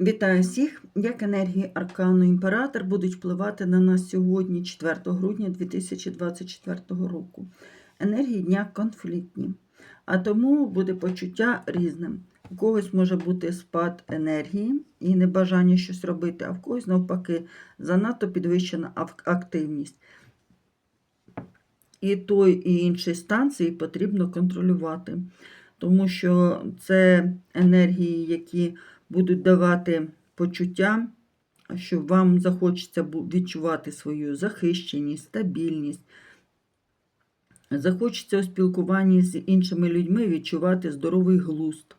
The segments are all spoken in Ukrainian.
Вітаю всіх! Як енергії Аркану Імператор будуть впливати на нас сьогодні, 4 грудня 2024 року. Енергії дня конфліктні, а тому буде почуття різним. У когось може бути спад енергії і небажання щось робити, а в когось, навпаки, занадто підвищена активність. І той, і інший станції потрібно контролювати, тому що це енергії, які будуть давати почуття, що вам захочеться відчувати свою захищеність, стабільність. Захочеться у спілкуванні з іншими людьми відчувати здоровий глузд.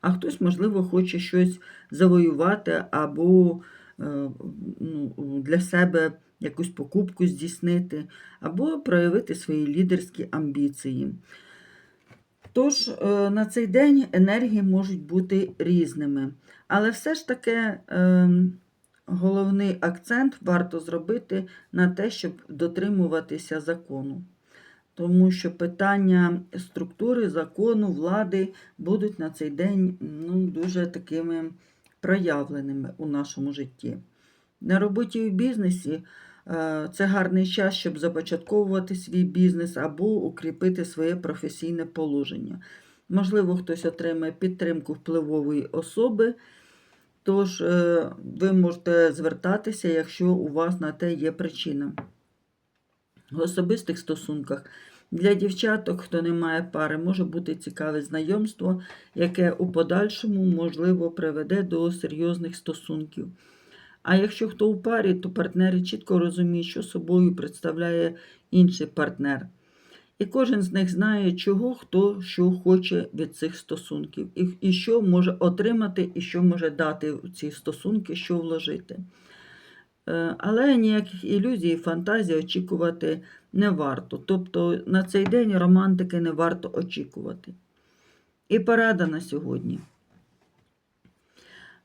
А хтось, можливо, хоче щось завоювати або е, ну, для себе якусь покупку здійснити, або проявити свої лідерські амбіції. Тож е, на цей день енергії можуть бути різними. Але все ж таки е, головний акцент варто зробити на те, щоб дотримуватися закону. Тому що питання структури, закону, влади будуть на цей день ну, дуже такими проявленими у нашому житті. На роботі в бізнесі це гарний час, щоб започатковувати свій бізнес або укріпити своє професійне положення. Можливо, хтось отримає підтримку впливової особи, тож е, ви можете звертатися, якщо у вас на те є причина. В особистих стосунках для дівчаток, хто не має пари, може бути цікаве знайомство, яке у подальшому, можливо, приведе до серйозних стосунків. А якщо хто у парі, то партнери чітко розуміють, що собою представляє інший партнер. І кожен з них знає, чого хто що хоче від цих стосунків, і, і що може отримати, і що може дати в ці стосунки, що вложити. Е, Але ніяких ілюзій фантазій очікувати не варто. Тобто на цей день романтики не варто очікувати. І порада на сьогодні.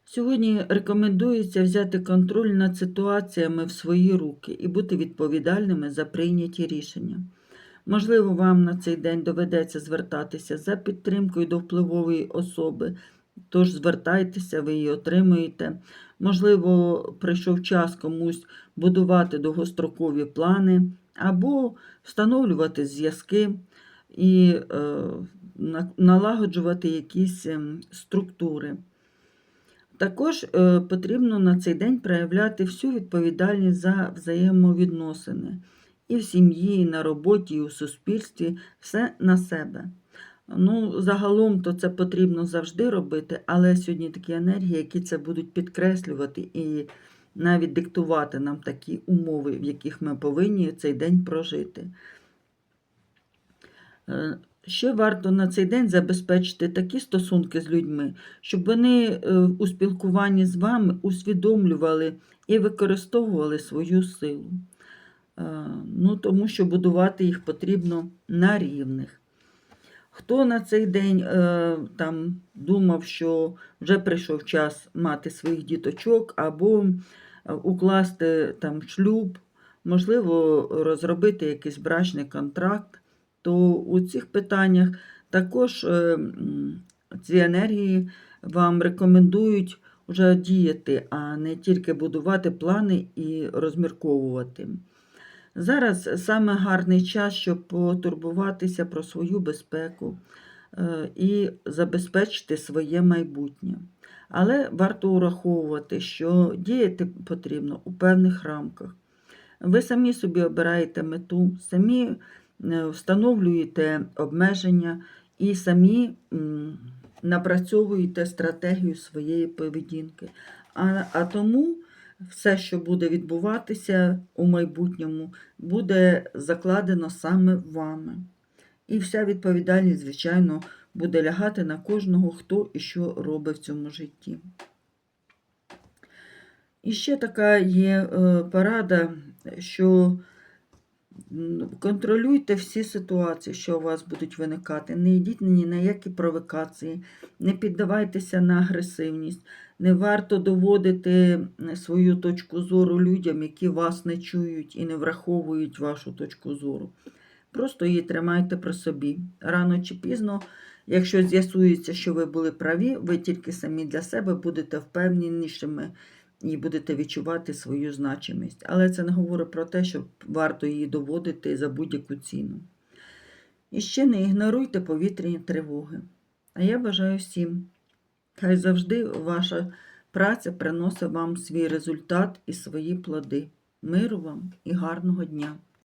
Сьогодні рекомендується взяти контроль над ситуаціями в свої руки і бути відповідальними за прийняті рішення. Можливо, вам на цей день доведеться звертатися за підтримкою до впливової особи, тож звертайтеся, ви її отримуєте. Можливо, прийшов час комусь будувати довгострокові плани або встановлювати зв'язки і е, налагоджувати якісь ем, структури. Також е, потрібно на цей день проявляти всю відповідальність за взаємовідносини і в сім'ї, і на роботі, і у суспільстві, все на себе. Ну, загалом то це потрібно завжди робити, але сьогодні такі енергії, які це будуть підкреслювати і навіть диктувати нам такі умови, в яких ми повинні цей день прожити. Ще варто на цей день забезпечити такі стосунки з людьми, щоб вони е, у спілкуванні з вами усвідомлювали і використовували свою силу. Е, Ну, тому що будувати їх потрібно на рівних. Хто на цей день е, там думав, що вже прийшов час мати своїх діточок або укласти там шлюб, можливо, розробити якийсь брачний контракт, то у цих питаннях також е, ці енергії вам рекомендують вже діяти, а не тільки будувати плани і розмірковувати. Зараз саме гарний час, щоб потурбуватися про свою безпеку е, і забезпечити своє майбутнє. Але варто ураховувати, що діяти потрібно у певних рамках. Ви самі собі обираєте мету, самі встановлюєте обмеження і самі напрацьовуєте стратегію своєї поведінки. А, а тому все, що буде відбуватися у майбутньому, буде закладено саме вами. І вся відповідальність, звичайно, буде лягати на кожного, хто і що робить в цьому житті. І ще така є е, порада, що контролюйте всі ситуації, що у вас будуть виникати. Не йдіть ні на які провокації, не піддавайтеся на агресивність. Не варто доводити свою точку зору людям, які вас не чують і не враховують вашу точку зору. Просто її тримайте при собі. Рано чи пізно Якщо з'ясується, що ви були праві, ви тільки самі для себе будете впевненішими і будете відчувати свою значимість. Але це не говорить про те, що варто її доводити за будь-яку ціну. І ще не ігноруйте повітряні тривоги. А я бажаю всім, хай завжди ваша праця приносить вам свій результат і свої плоди. Миру вам і гарного дня!